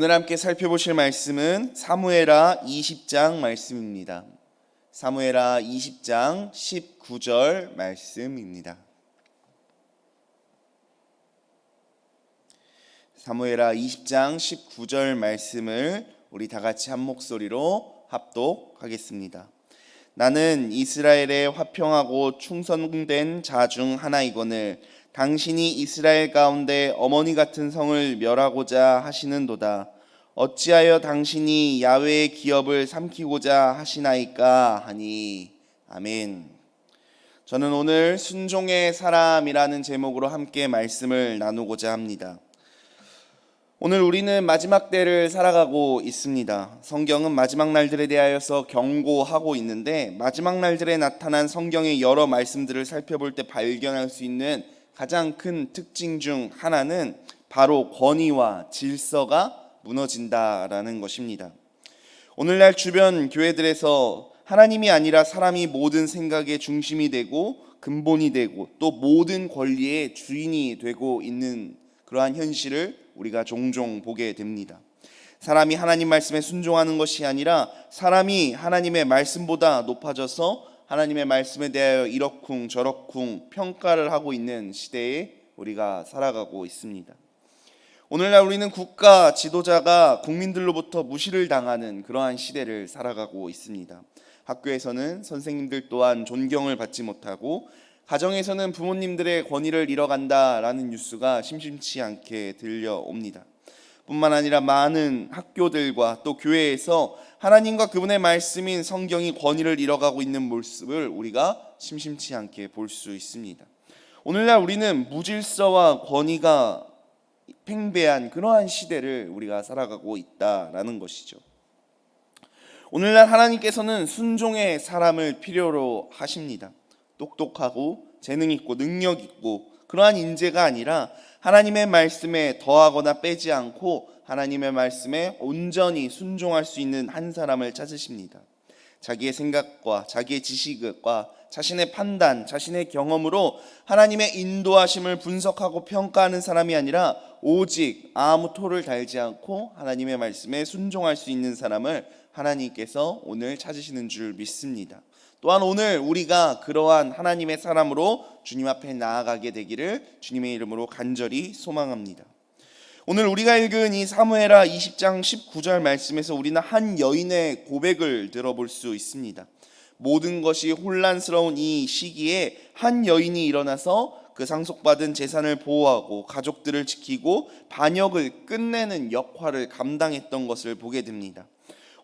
오늘 함께 살펴보실 말씀은 사무에라 20장 말씀입니다. 사무에라 20장 19절 말씀입니다. 사무에라 20장 19절 말씀을 우리 다 같이 한 목소리로 합독하겠습니다. 나는 이스라엘의 화평하고 충성된 자 중 하나이거늘 당신이 이스라엘 가운데 어머니 같은 성을 멸하고자 하시는도다. 어찌하여 당신이 야외의 기업을 삼키고자 하시나이까 하니 아멘. 저는 오늘 순종의 사람이라는 제목으로 함께 말씀을 나누고자 합니다. 오늘 우리는 마지막 때를 살아가고 있습니다. 성경은 마지막 날들에 대하여서 경고하고 있는데 마지막 날들에 나타난 성경의 여러 말씀들을 살펴볼 때 발견할 수 있는 가장 큰 특징 중 하나는 바로 권위와 질서가 무너진다라는 것입니다. 오늘날 주변 교회들에서 하나님이 아니라 사람이 모든 생각의 중심이 되고 근본이 되고 또 모든 권리의 주인이 되고 있는 그러한 현실을 우리가 종종 보게 됩니다. 사람이 하나님 말씀에 순종하는 것이 아니라 사람이 하나님의 말씀보다 높아져서 하나님의 말씀에 대하여 이러쿵 저러쿵 평가를 하고 있는 시대에 우리가 살아가고 있습니다. 오늘날 우리는 국가 지도자가 국민들로부터 무시를 당하는 그러한 시대를 살아가고 있습니다. 학교에서는 선생님들 또한 존경을 받지 못하고 가정에서는 부모님들의 권위를 잃어간다라는 뉴스가 심심치 않게 들려옵니다. 뿐만 아니라 많은 학교들과 또 교회에서 하나님과 그분의 말씀인 성경이 권위를 잃어가고 있는 모습을 우리가 심심치 않게 볼 수 있습니다. 오늘날 우리는 무질서와 권위가 팽배한 그러한 시대를 우리가 살아가고 있다라는 것이죠. 오늘날 하나님께서는 순종의 사람을 필요로 하십니다. 똑똑하고 재능 있고 능력 있고 그러한 인재가 아니라 하나님의 말씀에 더하거나 빼지 않고 하나님의 말씀에 온전히 순종할 수 있는 한 사람을 찾으십니다. 자기의 생각과 자기의 지식과 자신의 판단, 자신의 경험으로 하나님의 인도하심을 분석하고 평가하는 사람이 아니라 오직 아무 토를 달지 않고 하나님의 말씀에 순종할 수 있는 사람을 하나님께서 오늘 찾으시는 줄 믿습니다. 또한 오늘 우리가 그러한 하나님의 사람으로 주님 앞에 나아가게 되기를 주님의 이름으로 간절히 소망합니다. 오늘 우리가 읽은 이 사무엘하 20장 19절 말씀에서 우리는 한 여인의 고백을 들어볼 수 있습니다. 모든 것이 혼란스러운 이 시기에 한 여인이 일어나서 그 상속받은 재산을 보호하고 가족들을 지키고 반역을 끝내는 역할을 감당했던 것을 보게 됩니다.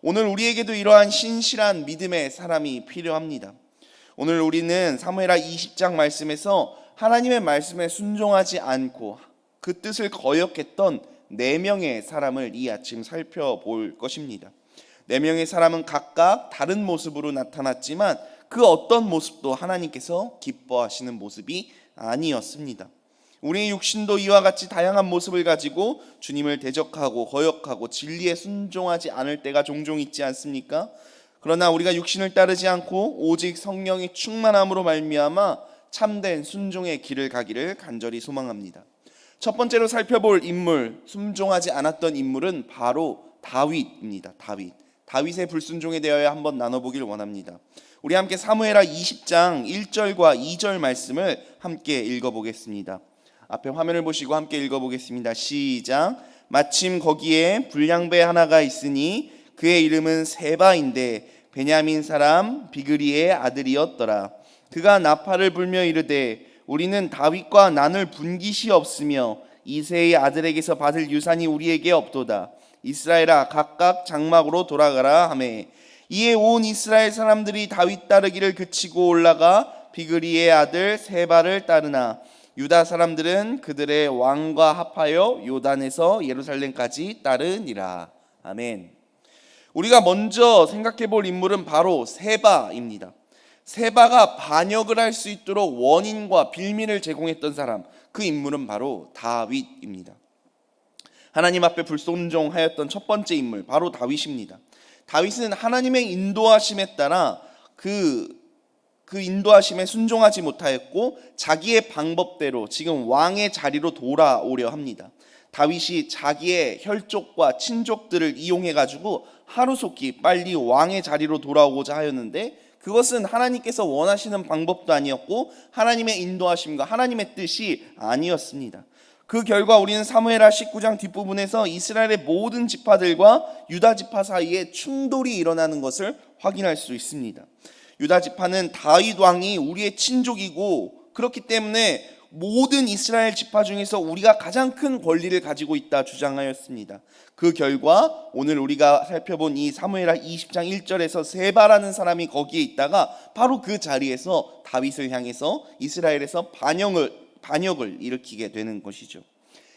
오늘 우리에게도 이러한 신실한 믿음의 사람이 필요합니다. 오늘 우리는 사무엘하 20장 말씀에서 하나님의 말씀에 순종하지 않고 그 뜻을 거역했던 네 명의 사람을 이 아침 살펴볼 것입니다. 네 명의 사람은 각각 다른 모습으로 나타났지만 그 어떤 모습도 하나님께서 기뻐하시는 모습이 아니었습니다. 우리의 육신도 이와 같이 다양한 모습을 가지고 주님을 대적하고 거역하고 진리에 순종하지 않을 때가 종종 있지 않습니까? 그러나 우리가 육신을 따르지 않고 오직 성령의 충만함으로 말미암아 참된 순종의 길을 가기를 간절히 소망합니다. 첫 번째로 살펴볼 인물, 순종하지 않았던 인물은 바로 다윗입니다. 다윗. 다윗의 불순종에 대하여 한번 나눠보길 원합니다. 우리 함께 사무엘하 20장 1절과 2절 말씀을 함께 읽어보겠습니다. 앞에 화면을 보시고 함께 읽어보겠습니다. 시작. 마침 거기에 불량배 하나가 있으니 그의 이름은 세바인데 베냐민 사람 비그리의 아들이었더라. 그가 나팔을 불며 이르되 우리는 다윗과 난을 분깃이 없으며 이세의 아들에게서 받을 유산이 우리에게 없도다. 이스라엘아 각각 장막으로 돌아가라 하매 이에 온 이스라엘 사람들이 다윗 따르기를 그치고 올라가 비그리의 아들 세바를 따르나 유다 사람들은 그들의 왕과 합하여 요단에서 예루살렘까지 따르니라. 아멘. 우리가 먼저 생각해 볼 인물은 바로 세바입니다. 세바가 반역을 할 수 있도록 원인과 빌미를 제공했던 사람, 그 인물은 바로 다윗입니다. 하나님 앞에 불순종하였던 첫 번째 인물, 바로 다윗입니다. 다윗은 하나님의 인도하심에 따라 그, 그 인도하심에 순종하지 못하였고, 자기의 방법대로 지금 왕의 자리로 돌아오려 합니다. 다윗이 자기의 혈족과 친족들을 이용해 가지고 하루속히 빨리 왕의 자리로 돌아오고자 하였는데 그것은 하나님께서 원하시는 방법도 아니었고 하나님의 인도하심과 하나님의 뜻이 아니었습니다. 그 결과 우리는 사무엘하 19장 뒷부분에서 이스라엘의 모든 지파들과 유다 지파 사이에 충돌이 일어나는 것을 확인할 수 있습니다. 유다 지파는 다윗 왕이 우리의 친족이고 그렇기 때문에 모든 이스라엘 지파 중에서 우리가 가장 큰 권리를 가지고 있다 주장하였습니다. 그 결과 오늘 우리가 살펴본 이 사무엘하 20장 1절에서 세바라는 사람이 거기에 있다가 바로 그 자리에서 다윗을 향해서 이스라엘에서 반영을 반역을 일으키게 되는 것이죠.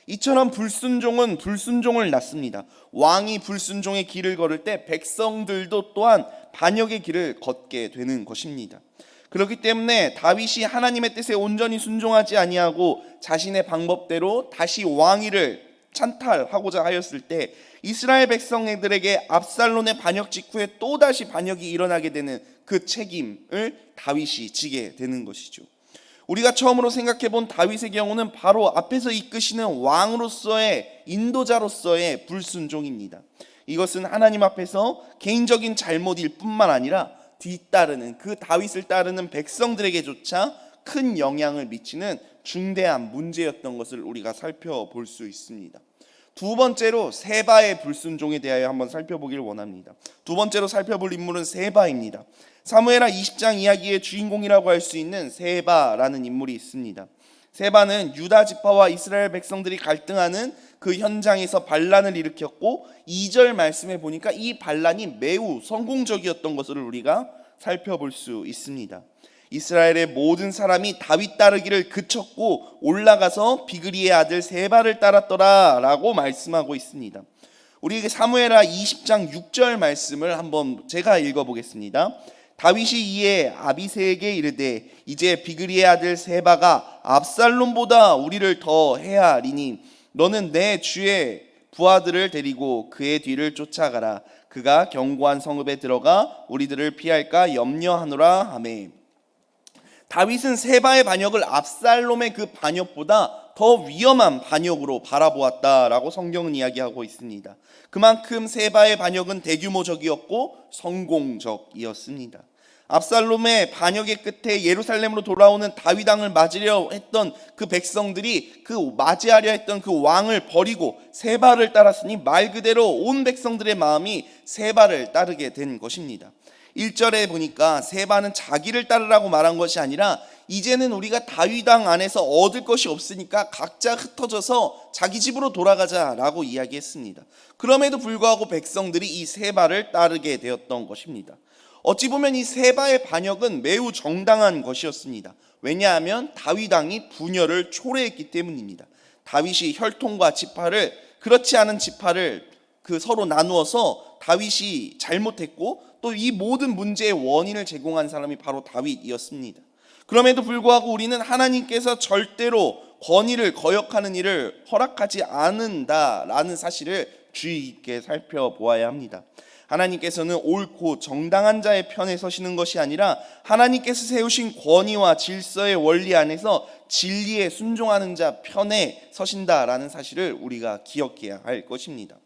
이처럼 불순종은 불순종을 낳습니다. 왕이 불순종의 길을 걸을 때 백성들도 또한 반역의 길을 걷게 되는 것입니다. 그렇기 때문에 다윗이 하나님의 뜻에 온전히 순종하지 아니하고 자신의 방법대로 다시 왕위를 찬탈하고자 하였을 때 이스라엘 백성들에게 압살론의 반역 직후에 또 다시 반역이 일어나게 되는 그 책임을 다윗이 지게 되는 것이죠. 우리가 처음으로 생각해 본 다윗의 경우는 바로 앞에서 이끄시는 왕으로서의 인도자로서의 불순종입니다. 이것은 하나님 앞에서 개인적인 잘못일 뿐만 아니라 뒤따르는 그 다윗을 따르는 백성들에게조차 큰 영향을 미치는 중대한 문제였던 것을 우리가 살펴볼 수 있습니다. 두 번째로 세바의 불순종에 대하여 한번 살펴보기를 원합니다. 두 번째로 살펴볼 인물은 세바입니다. 사무엘하 20장 이야기의 주인공이라고 할 수 있는 세바라는 인물이 있습니다. 세바는 유다 지파와 이스라엘 백성들이 갈등하는 그 현장에서 반란을 일으켰고 2절 말씀에 보니까 이 반란이 매우 성공적이었던 것을 우리가 살펴볼 수 있습니다. 이스라엘의 모든 사람이 다윗 따르기를 그쳤고 올라가서 비그리의 아들 세바를 따랐더라라고 말씀하고 있습니다. 우리에게 사무엘하 20장 6절 말씀을 한번 제가 읽어 보겠습니다. 다윗이 이에 아비세에게 이르되 이제 비그리의 아들 세바가 압살롬보다 우리를 더 헤아리니 너는 내 주의 부하들을 데리고 그의 뒤를 쫓아가라 그가 견고한 성읍에 들어가 우리들을 피할까 염려하노라 하매 다윗은 세바의 반역을 압살롬의 그 반역보다 더 위험한 반역으로 바라보았다라고 성경은 이야기하고 있습니다. 그만큼 세바의 반역은 대규모적이었고 성공적이었습니다. 압살롬의 반역의 끝에 예루살렘으로 돌아오는 다윗 왕을 맞으려 했던 그 백성들이 그 맞이하려 했던 그 왕을 버리고 세바를 따랐으니 말 그대로 온 백성들의 마음이 세바를 따르게 된 것입니다. 1절에 보니까 세바는 자기를 따르라고 말한 것이 아니라 이제는 우리가 다윗당 안에서 얻을 것이 없으니까 각자 흩어져서 자기 집으로 돌아가자라고 이야기했습니다. 그럼에도 불구하고 백성들이 이 세바를 따르게 되었던 것입니다. 어찌 보면 이 세바의 반역은 매우 정당한 것이었습니다. 왜냐하면 다윗왕이 분열을 초래했기 때문입니다. 다윗이 혈통과 지파를 그렇지 않은 지파를 그 서로 나누어서 다윗이 잘못했고 또 이 모든 문제의 원인을 제공한 사람이 바로 다윗이었습니다. 그럼에도 불구하고 우리는 하나님께서 절대로 권위를 거역하는 일을 허락하지 않는다라는 사실을 주의 깊게 살펴보아야 합니다. 하나님께서는 옳고 정당한 자의 편에 서시는 것이 아니라 하나님께서 세우신 권위와 질서의 원리 안에서 진리에 순종하는 자 편에 서신다라는 사실을 우리가 기억해야 할 것입니다.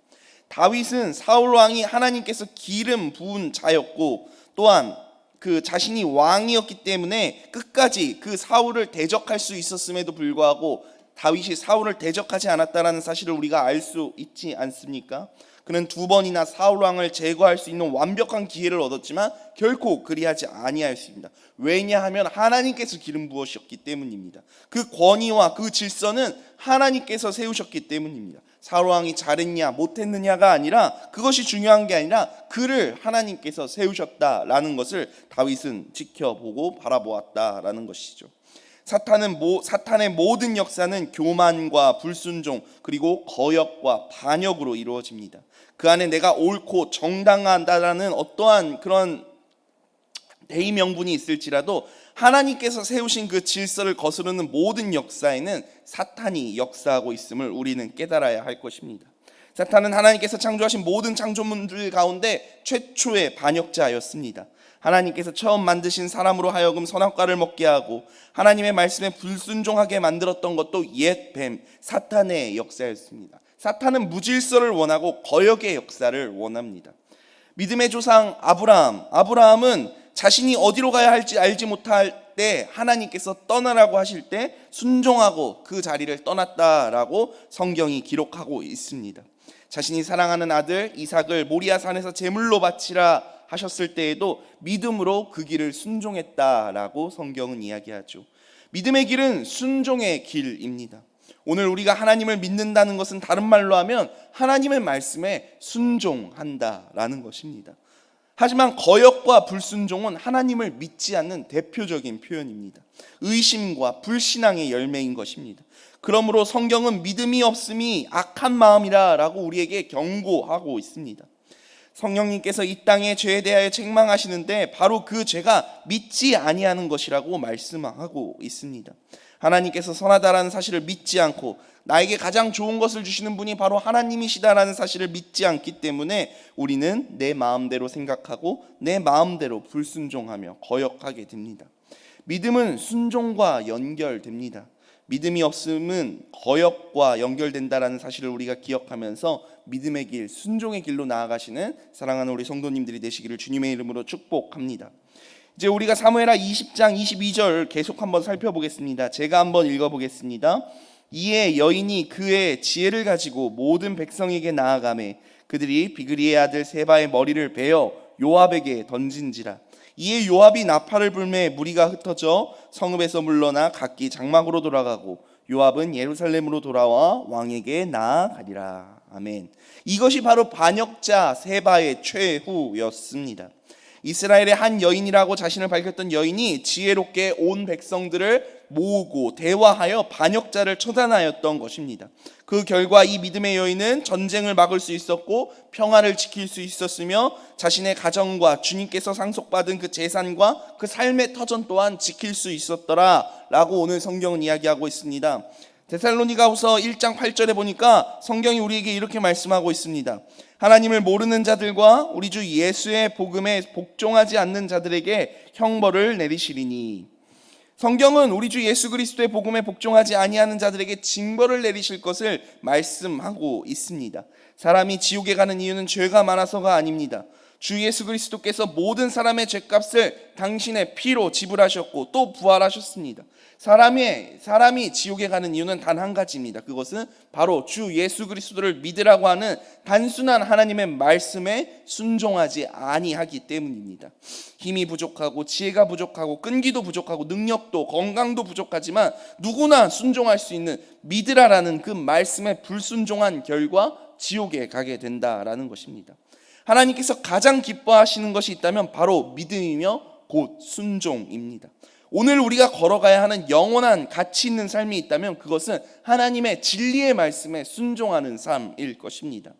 다윗은 사울 왕이 하나님께서 기름 부은 자였고 또한 그 자신이 왕이었기 때문에 끝까지 그 사울을 대적할 수 있었음에도 불구하고 다윗이 사울을 대적하지 않았다라는 사실을 우리가 알 수 있지 않습니까? 그는 두 번이나 사울 왕을 제거할 수 있는 완벽한 기회를 얻었지만 결코 그리하지 아니하였습니다. 왜냐하면 하나님께서 기름 부으셨기 때문입니다. 그 권위와 그 질서는 하나님께서 세우셨기 때문입니다. 사울 왕이 잘했냐 못했느냐가 아니라 그것이 중요한 게 아니라 그를 하나님께서 세우셨다라는 것을 다윗은 지켜보고 바라보았다라는 것이죠. 사탄은 모, 사탄의 모든 역사는 교만과 불순종 그리고 거역과 반역으로 이루어집니다. 그 안에 내가 옳고 정당하다라는 어떠한 그런 대의 명분이 있을지라도 하나님께서 세우신 그 질서를 거스르는 모든 역사에는 사탄이 역사하고 있음을 우리는 깨달아야 할 것입니다. 사탄은 하나님께서 창조하신 모든 창조물들 가운데 최초의 반역자였습니다. 하나님께서 처음 만드신 사람으로 하여금 선악과를 먹게 하고 하나님의 말씀에 불순종하게 만들었던 것도 옛 뱀 사탄의 역사였습니다. 사탄은 무질서를 원하고 거역의 역사를 원합니다. 믿음의 조상 아브라함, 아브라함은 자신이 어디로 가야 할지 알지 못할 때 하나님께서 떠나라고 하실 때 순종하고 그 자리를 떠났다라고 성경이 기록하고 있습니다. 자신이 사랑하는 아들 이삭을 모리아 산에서 제물로 바치라 하셨을 때에도 믿음으로 그 길을 순종했다라고 성경은 이야기하죠. 믿음의 길은 순종의 길입니다. 오늘 우리가 하나님을 믿는다는 것은 다른 말로 하면 하나님의 말씀에 순종한다라는 것입니다. 하지만 거역과 불순종은 하나님을 믿지 않는 대표적인 표현입니다. 의심과 불신앙의 열매인 것입니다. 그러므로 성경은 믿음이 없음이 악한 마음이라 라고 우리에게 경고하고 있습니다. 성령님께서 이 땅의 죄에 대하여 책망하시는데 바로 그 죄가 믿지 아니하는 것이라고 말씀하고 있습니다. 하나님께서 선하다라는 사실을 믿지 않고 나에게 가장 좋은 것을 주시는 분이 바로 하나님이시다라는 사실을 믿지 않기 때문에 우리는 내 마음대로 생각하고 내 마음대로 불순종하며 거역하게 됩니다. 믿음은 순종과 연결됩니다. 믿음이 없음은 거역과 연결된다라는 사실을 우리가 기억하면서 믿음의 길, 순종의 길로 나아가시는 사랑하는 우리 성도님들이 되시기를 주님의 이름으로 축복합니다. 이제 우리가 사무엘하 20장 22절 계속 한번 살펴보겠습니다. 제가 한번 읽어보겠습니다. 이에 여인이 그의 지혜를 가지고 모든 백성에게 나아가매 그들이 비그리의 아들 세바의 머리를 베어 요압에게 던진지라. 이에 요압이 나팔을 불매 무리가 흩어져 성읍에서 물러나 각기 장막으로 돌아가고 요압은 예루살렘으로 돌아와 왕에게 나아가리라. 아멘. 이것이 바로 반역자 세바의 최후였습니다. 이스라엘의 한 여인이라고 자신을 밝혔던 여인이 지혜롭게 온 백성들을 모으고 대화하여 반역자를 처단하였던 것입니다. 그 결과 이 믿음의 여인은 전쟁을 막을 수 있었고 평화를 지킬 수 있었으며 자신의 가정과 주님께서 상속받은 그 재산과 그 삶의 터전 또한 지킬 수 있었더라라고 오늘 성경은 이야기하고 있습니다. 데살로니가후서 1장 8절에 보니까 성경이 우리에게 이렇게 말씀하고 있습니다. 하나님을 모르는 자들과 우리 주 예수의 복음에 복종하지 않는 자들에게 형벌을 내리시리니 성경은 우리 주 예수 그리스도의 복음에 복종하지 아니하는 자들에게 징벌을 내리실 것을 말씀하고 있습니다. 사람이 지옥에 가는 이유는 죄가 많아서가 아닙니다. 주 예수 그리스도께서 모든 사람의 죄값을 당신의 피로 지불하셨고 또 부활하셨습니다. 사람이 사람이 지옥에 가는 이유는 단 한 가지입니다. 그것은 바로 주 예수 그리스도를 믿으라고 하는 단순한 하나님의 말씀에 순종하지 아니하기 때문입니다. 힘이 부족하고 지혜가 부족하고 끈기도 부족하고 능력도 건강도 부족하지만 누구나 순종할 수 있는 믿으라라는 그 말씀에 불순종한 결과 지옥에 가게 된다라는 것입니다. 하나님께서 가장 기뻐하시는 것이 있다면 바로 믿음이며 곧 순종입니다. 오늘 우리가 걸어가야 하는 영원한 가치 있는 삶이 있다면 그것은 하나님의 진리의 말씀에 순종하는 삶일 것입니다.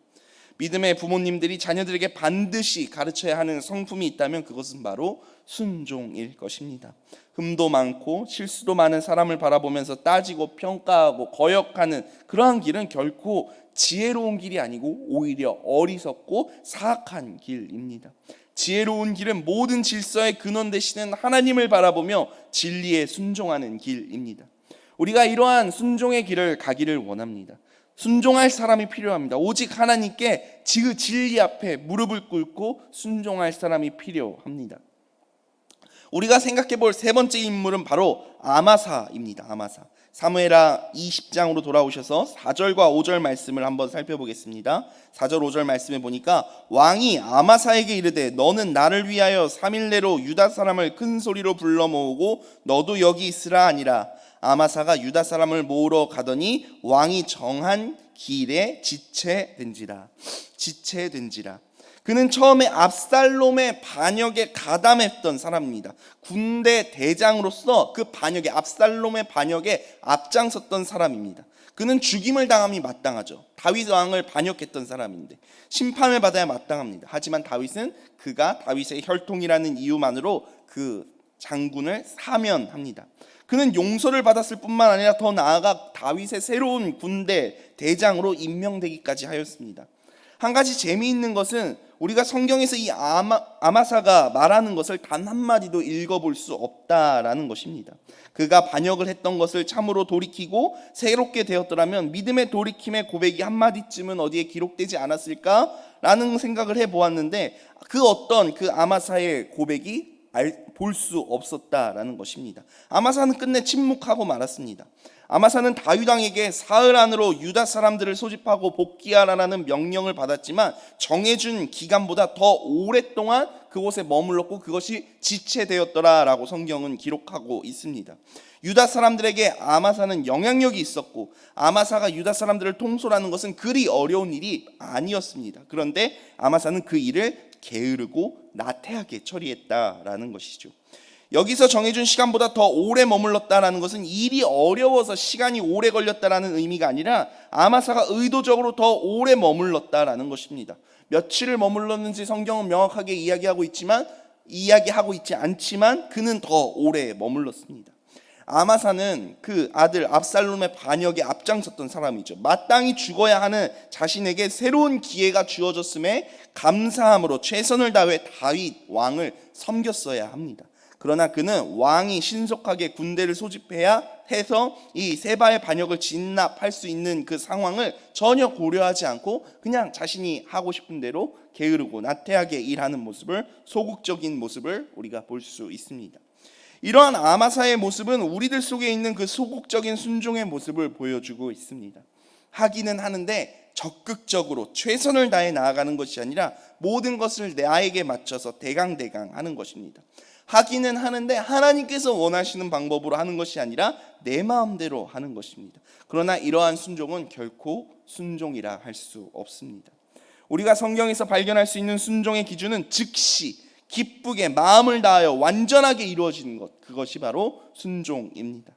믿음의 부모님들이 자녀들에게 반드시 가르쳐야 하는 성품이 있다면 그것은 바로 순종일 것입니다. 흠도 많고 실수도 많은 사람을 바라보면서 따지고 평가하고 거역하는 그러한 길은 결코 지혜로운 길이 아니고 오히려 어리석고 사악한 길입니다. 지혜로운 길은 모든 질서의 근원 되시는 하나님을 바라보며 진리에 순종하는 길입니다. 우리가 이러한 순종의 길을 가기를 원합니다. 순종할 사람이 필요합니다. 오직 하나님께 그 진리 앞에 무릎을 꿇고 순종할 사람이 필요합니다. 우리가 생각해 볼 세 번째 인물은 바로 아마사입니다. 아마사. 사무엘하 20장으로 돌아오셔서 4절과 5절 말씀을 한번 살펴보겠습니다. 4절 5절 말씀에 보니까 왕이 아마사에게 이르되 너는 나를 위하여 3일 내로 유다 사람을 큰 소리로 불러 모으고 너도 여기 있으라 아니라 아마사가 유다 사람을 모으러 가더니 왕이 정한 길에 지체된지라 지체된지라 그는 처음에 압살롬의 반역에 가담했던 사람입니다. 군대 대장으로서 그 반역에 압살롬의 반역에 앞장섰던 사람입니다. 그는 죽임을 당함이 마땅하죠. 다윗 왕을 반역했던 사람인데 심판을 받아야 마땅합니다. 하지만 다윗은 그가 다윗의 혈통이라는 이유만으로 그 장군을 사면합니다. 그는 용서를 받았을 뿐만 아니라 더 나아가 다윗의 새로운 군대 대장으로 임명되기까지 하였습니다. 한 가지 재미있는 것은 우리가 성경에서 이 아마, 아마사가 말하는 것을 단 한마디도 읽어볼 수 없다라는 것입니다. 그가 반역을 했던 것을 참으로 돌이키고 새롭게 되었더라면 믿음의 돌이킴의 고백이 한마디쯤은 어디에 기록되지 않았을까라는 생각을 해보았는데 그 어떤 그 아마사의 고백이 볼 수 없었다라는 것입니다. 아마사는 끝내 침묵하고 말았습니다. 아마사는 다윗 왕에게 사흘 안으로 유다 사람들을 소집하고 복귀하라는 명령을 받았지만 정해준 기간보다 더 오랫동안 그곳에 머물렀고 그것이 지체되었더라라고 성경은 기록하고 있습니다. 유다 사람들에게 아마사는 영향력이 있었고 아마사가 유다 사람들을 통솔하는 것은 그리 어려운 일이 아니었습니다. 그런데 아마사는 그 일을 게으르고 나태하게 처리했다라는 것이죠. 여기서 정해준 시간보다 더 오래 머물렀다라는 것은 일이 어려워서 시간이 오래 걸렸다라는 의미가 아니라 아마사가 의도적으로 더 오래 머물렀다라는 것입니다. 며칠을 머물렀는지 성경은 명확하게 이야기하고 있지만 이야기하고 있지 않지만 그는 더 오래 머물렀습니다. 아마사는 그 아들 압살롬의 반역에 앞장섰던 사람이죠. 마땅히 죽어야 하는 자신에게 새로운 기회가 주어졌음에 감사함으로 최선을 다해 다윗 왕을 섬겼어야 합니다. 그러나 그는 왕이 신속하게 군대를 소집해야 해서 이 세바의 반역을 진압할 수 있는 그 상황을 전혀 고려하지 않고 그냥 자신이 하고 싶은 대로 게으르고 나태하게 일하는 모습을 소극적인 모습을 우리가 볼 수 있습니다. 이러한 아마사의 모습은 우리들 속에 있는 그 소극적인 순종의 모습을 보여주고 있습니다. 하기는 하는데 적극적으로 최선을 다해 나아가는 것이 아니라 모든 것을 나에게 맞춰서 대강대강 하는 것입니다. 하기는 하는데 하나님께서 원하시는 방법으로 하는 것이 아니라 내 마음대로 하는 것입니다. 그러나 이러한 순종은 결코 순종이라 할 수 없습니다. 우리가 성경에서 발견할 수 있는 순종의 기준은 즉시 기쁘게 마음을 다하여 완전하게 이루어지는 것 그것이 바로 순종입니다.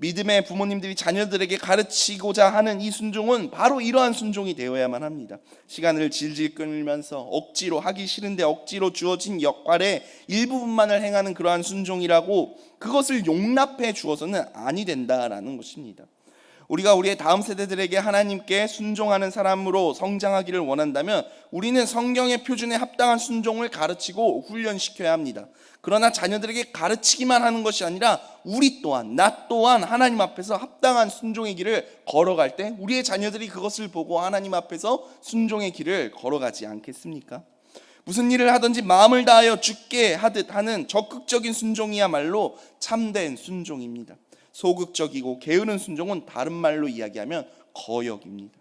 믿음의 부모님들이 자녀들에게 가르치고자 하는 이 순종은 바로 이러한 순종이 되어야만 합니다. 시간을 질질 끌면서 억지로 하기 싫은데 억지로 주어진 역할의 일부분만을 행하는 그러한 순종이라고 그것을 용납해 주어서는 아니 된다라는 것입니다. 우리가 우리의 다음 세대들에게 하나님께 순종하는 사람으로 성장하기를 원한다면 우리는 성경의 표준에 합당한 순종을 가르치고 훈련시켜야 합니다. 그러나 자녀들에게 가르치기만 하는 것이 아니라 우리 또한 나 또한 하나님 앞에서 합당한 순종의 길을 걸어갈 때 우리의 자녀들이 그것을 보고 하나님 앞에서 순종의 길을 걸어가지 않겠습니까? 무슨 일을 하든지 마음을 다하여 죽게 하듯 하는 적극적인 순종이야말로 참된 순종입니다. 소극적이고 게으른 순종은 다른 말로 이야기하면 거역입니다.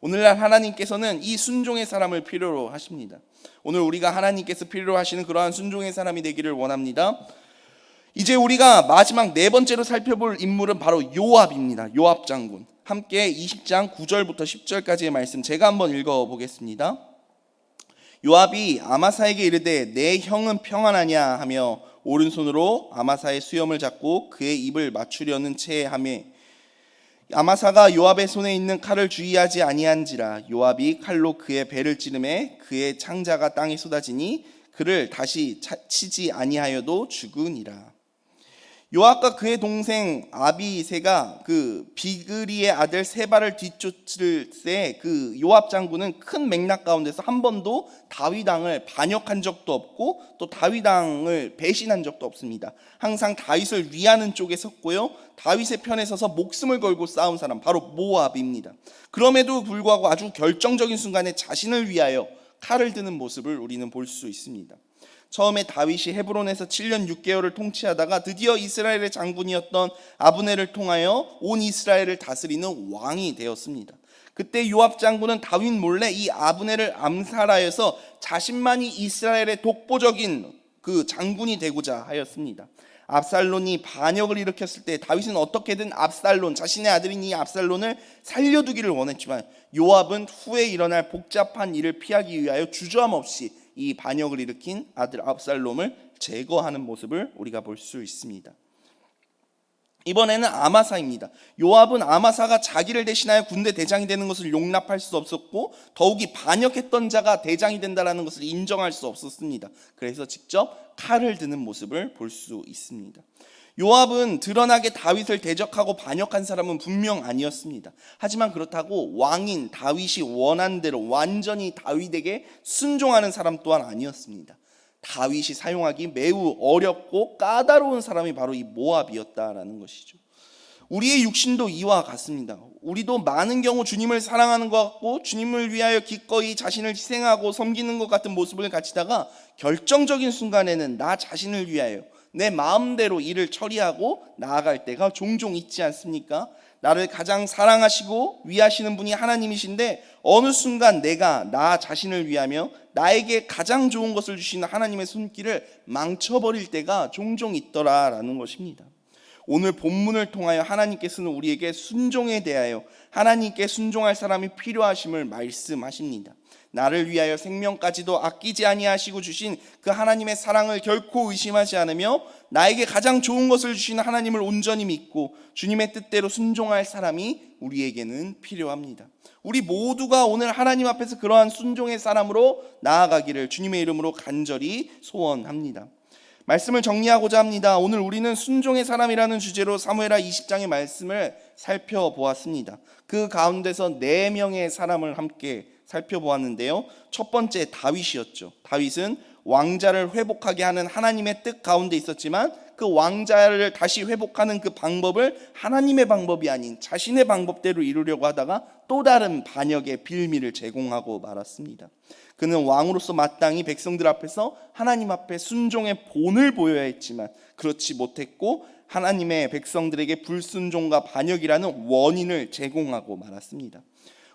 오늘날 하나님께서는 이 순종의 사람을 필요로 하십니다. 오늘 우리가 하나님께서 필요로 하시는 그러한 순종의 사람이 되기를 원합니다. 이제 우리가 마지막 네 번째로 살펴볼 인물은 바로 요압입니다. 요압 장군. 함께 20장 9절부터 10절까지의 말씀 제가 한번 읽어 보겠습니다. 요압이 아마사에게 이르되 내 형은 평안하냐 하며 오른손으로 아마사의 수염을 잡고 그의 입을 맞추려는 채 하매 아마사가 요압의 손에 있는 칼을 주의하지 아니한지라 요압이 칼로 그의 배를 찌르매 그의 창자가 땅에 쏟아지니 그를 다시 치지 아니하여도 죽으니라. 요압과 그의 동생 아비세가 그 비그리의 아들 세바를 뒤쫓을 때 그 요압 장군은 큰 맥락 가운데서 한 번도 다윗 왕을 반역한 적도 없고 또 다윗 왕을 배신한 적도 없습니다. 항상 다윗을 위하는 쪽에 섰고요. 다윗의 편에 서서 목숨을 걸고 싸운 사람 바로 모압입니다. 그럼에도 불구하고 아주 결정적인 순간에 자신을 위하여 칼을 드는 모습을 우리는 볼 수 있습니다. 처음에 다윗이 헤브론에서 7년 6개월을 통치하다가 드디어 이스라엘의 장군이었던 아브네를 통하여 온 이스라엘을 다스리는 왕이 되었습니다. 그때 요압 장군은 다윗 몰래 이 아브네를 암살하여서 자신만이 이스라엘의 독보적인 그 장군이 되고자 하였습니다. 압살론이 반역을 일으켰을 때 다윗은 어떻게든 압살론 자신의 아들인 이 압살론을 살려두기를 원했지만 요압은 후에 일어날 복잡한 일을 피하기 위하여 주저함 없이 이 반역을 일으킨 아들 압살롬을 제거하는 모습을 우리가 볼 수 있습니다. 이번에는 아마사입니다. 요압은 아마사가 자기를 대신하여 군대 대장이 되는 것을 용납할 수 없었고 더욱이 반역했던 자가 대장이 된다라는 것을 인정할 수 없었습니다. 그래서 직접 칼을 드는 모습을 볼 수 있습니다. 요압은 드러나게 다윗을 대적하고 반역한 사람은 분명 아니었습니다. 하지만 그렇다고 왕인 다윗이 원한 대로 완전히 다윗에게 순종하는 사람 또한 아니었습니다. 다윗이 사용하기 매우 어렵고 까다로운 사람이 바로 이 모압이었다라는 것이죠. 우리의 육신도 이와 같습니다. 우리도 많은 경우 주님을 사랑하는 것 같고 주님을 위하여 기꺼이 자신을 희생하고 섬기는 것 같은 모습을 갖추다가 결정적인 순간에는 나 자신을 위하여 내 마음대로 일을 처리하고 나아갈 때가 종종 있지 않습니까? 나를 가장 사랑하시고 위하시는 분이 하나님이신데 어느 순간 내가 나 자신을 위하며 나에게 가장 좋은 것을 주시는 하나님의 손길을 망쳐버릴 때가 종종 있더라라는 것입니다. 오늘 본문을 통하여 하나님께서는 우리에게 순종에 대하여 하나님께 순종할 사람이 필요하심을 말씀하십니다. 나를 위하여 생명까지도 아끼지 아니하시고 주신 그 하나님의 사랑을 결코 의심하지 않으며 나에게 가장 좋은 것을 주시는 하나님을 온전히 믿고 주님의 뜻대로 순종할 사람이 우리에게는 필요합니다. 우리 모두가 오늘 하나님 앞에서 그러한 순종의 사람으로 나아가기를 주님의 이름으로 간절히 소원합니다. 말씀을 정리하고자 합니다. 오늘 우리는 순종의 사람이라는 주제로 사무엘하 20장의 말씀을 살펴보았습니다. 그 가운데서 네 명의 사람을 함께 살펴보았는데요. 첫 번째 다윗이었죠. 다윗은 왕자를 회복하게 하는 하나님의 뜻 가운데 있었지만 그 왕자를 다시 회복하는 그 방법을 하나님의 방법이 아닌 자신의 방법대로 이루려고 하다가 또 다른 반역의 빌미를 제공하고 말았습니다. 그는 왕으로서 마땅히 백성들 앞에서 하나님 앞에 순종의 본을 보여야 했지만 그렇지 못했고 하나님의 백성들에게 불순종과 반역이라는 원인을 제공하고 말았습니다.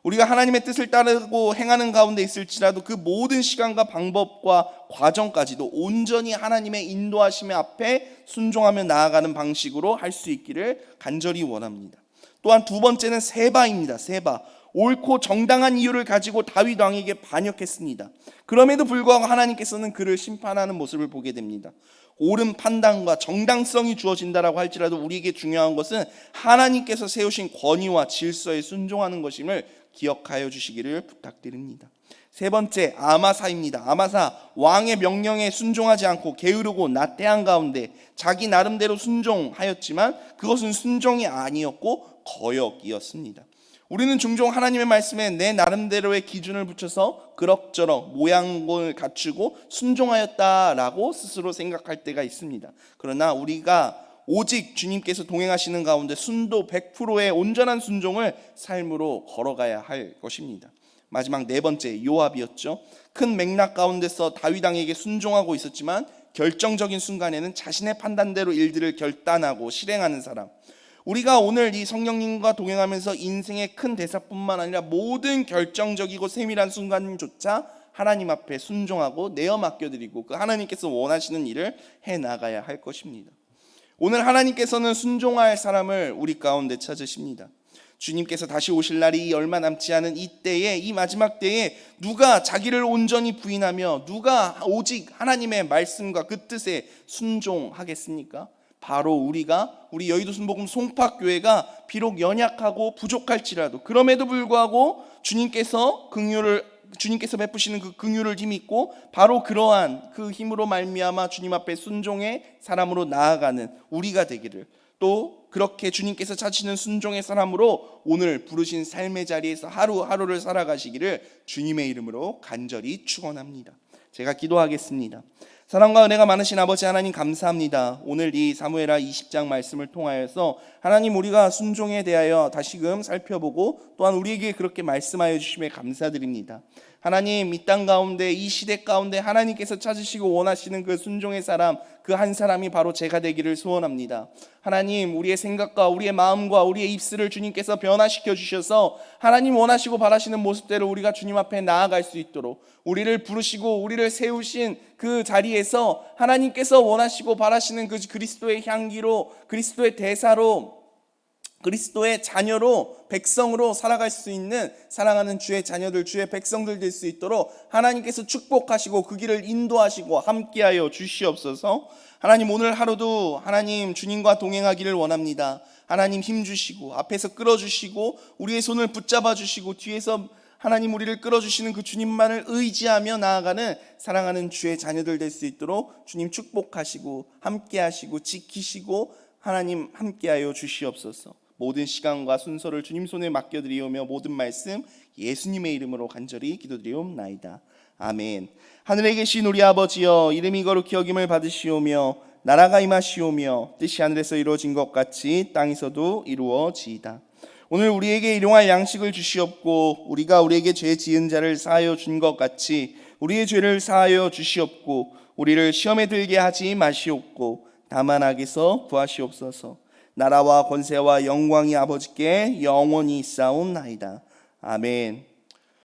우리가 하나님의 뜻을 따르고 행하는 가운데 있을지라도 그 모든 시간과 방법과 과정까지도 온전히 하나님의 인도하심의 앞에 순종하며 나아가는 방식으로 할 수 있기를 간절히 원합니다. 또한 두 번째는 세바입니다. 세바. 옳고 정당한 이유를 가지고 다윗 왕에게 반역했습니다. 그럼에도 불구하고 하나님께서는 그를 심판하는 모습을 보게 됩니다. 옳은 판단과 정당성이 주어진다라고 할지라도 우리에게 중요한 것은 하나님께서 세우신 권위와 질서에 순종하는 것임을 기억하여 주시기를 부탁드립니다. 세 번째 아마사입니다. 아마사 왕의 명령에 순종하지 않고 게으르고 나태한 가운데 자기 나름대로 순종하였지만 그것은 순종이 아니었고 거역이었습니다. 우리는 종종 하나님의 말씀에 내 나름대로의 기준을 붙여서 그럭저럭 모양을 갖추고 순종하였다라고 스스로 생각할 때가 있습니다. 그러나 우리가 오직 주님께서 동행하시는 가운데 순도 100%의 온전한 순종을 삶으로 걸어가야 할 것입니다. 마지막 네 번째 요압이었죠. 큰 맥락 가운데서 다윗 왕에게 순종하고 있었지만 결정적인 순간에는 자신의 판단대로 일들을 결단하고 실행하는 사람. 우리가 오늘 이 성령님과 동행하면서 인생의 큰 대사뿐만 아니라 모든 결정적이고 세밀한 순간조차 하나님 앞에 순종하고 내어 맡겨드리고 그 하나님께서 원하시는 일을 해 나가야 할 것입니다. 오늘 하나님께서는 순종할 사람을 우리 가운데 찾으십니다. 주님께서 다시 오실 날이 얼마 남지 않은 이 때에 이 마지막 때에 누가 자기를 온전히 부인하며 누가 오직 하나님의 말씀과 그 뜻에 순종하겠습니까? 바로 우리가 우리 여의도 순복음 송파교회가 비록 연약하고 부족할지라도 그럼에도 불구하고 주님께서 긍휼을 주님께서 베푸시는 그 긍휼을 힘입고 바로 그러한 그 힘으로 말미암아 주님 앞에 순종의 사람으로 나아가는 우리가 되기를 또 그렇게 주님께서 찾으시는 순종의 사람으로 오늘 부르신 삶의 자리에서 하루하루를 살아가시기를 주님의 이름으로 간절히 축원합니다. 제가 기도하겠습니다. 사랑과 은혜가 많으신 아버지 하나님 감사합니다. 오늘 이 사무엘하 20장 말씀을 통하여서 하나님 우리가 순종에 대하여 다시금 살펴보고 또한 우리에게 그렇게 말씀하여 주심에 감사드립니다. 하나님 이 땅 가운데 이 시대 가운데 하나님께서 찾으시고 원하시는 그 순종의 사람 그 한 사람이 바로 제가 되기를 소원합니다. 하나님 우리의 생각과 우리의 마음과 우리의 입술을 주님께서 변화시켜 주셔서 하나님 원하시고 바라시는 모습대로 우리가 주님 앞에 나아갈 수 있도록 우리를 부르시고 우리를 세우신 그 자리에서 하나님께서 원하시고 바라시는 그 그리스도의 향기로 그리스도의 대사로 그리스도의 자녀로 백성으로 살아갈 수 있는 사랑하는 주의 자녀들 주의 백성들 될 수 있도록 하나님께서 축복하시고 그 길을 인도하시고 함께하여 주시옵소서. 하나님 오늘 하루도 하나님 주님과 동행하기를 원합니다. 하나님 힘 주시고 앞에서 끌어 주시고 우리의 손을 붙잡아 주시고 뒤에서 하나님 우리를 끌어 주시는 그 주님만을 의지하며 나아가는 사랑하는 주의 자녀들 될 수 있도록 주님 축복하시고 함께하시고 지키시고 하나님 함께하여 주시옵소서. 모든 시간과 순서를 주님 손에 맡겨드리오며 모든 말씀 예수님의 이름으로 간절히 기도드리옵나이다. 아멘. 하늘에 계신 우리 아버지여 이름이 거룩히 여김을 받으시오며 나라가 임하시오며 뜻이 하늘에서 이루어진 것 같이 땅에서도 이루어지이다. 오늘 우리에게 일용할 양식을 주시옵고 우리가 우리에게 죄 지은 자를 사하여 준 것 같이 우리의 죄를 사하여 주시옵고 우리를 시험에 들게 하지 마시옵고 다만 악에서 구하시옵소서. 나라와 권세와 영광이 아버지께 영원히 있사옵나이다. 아멘.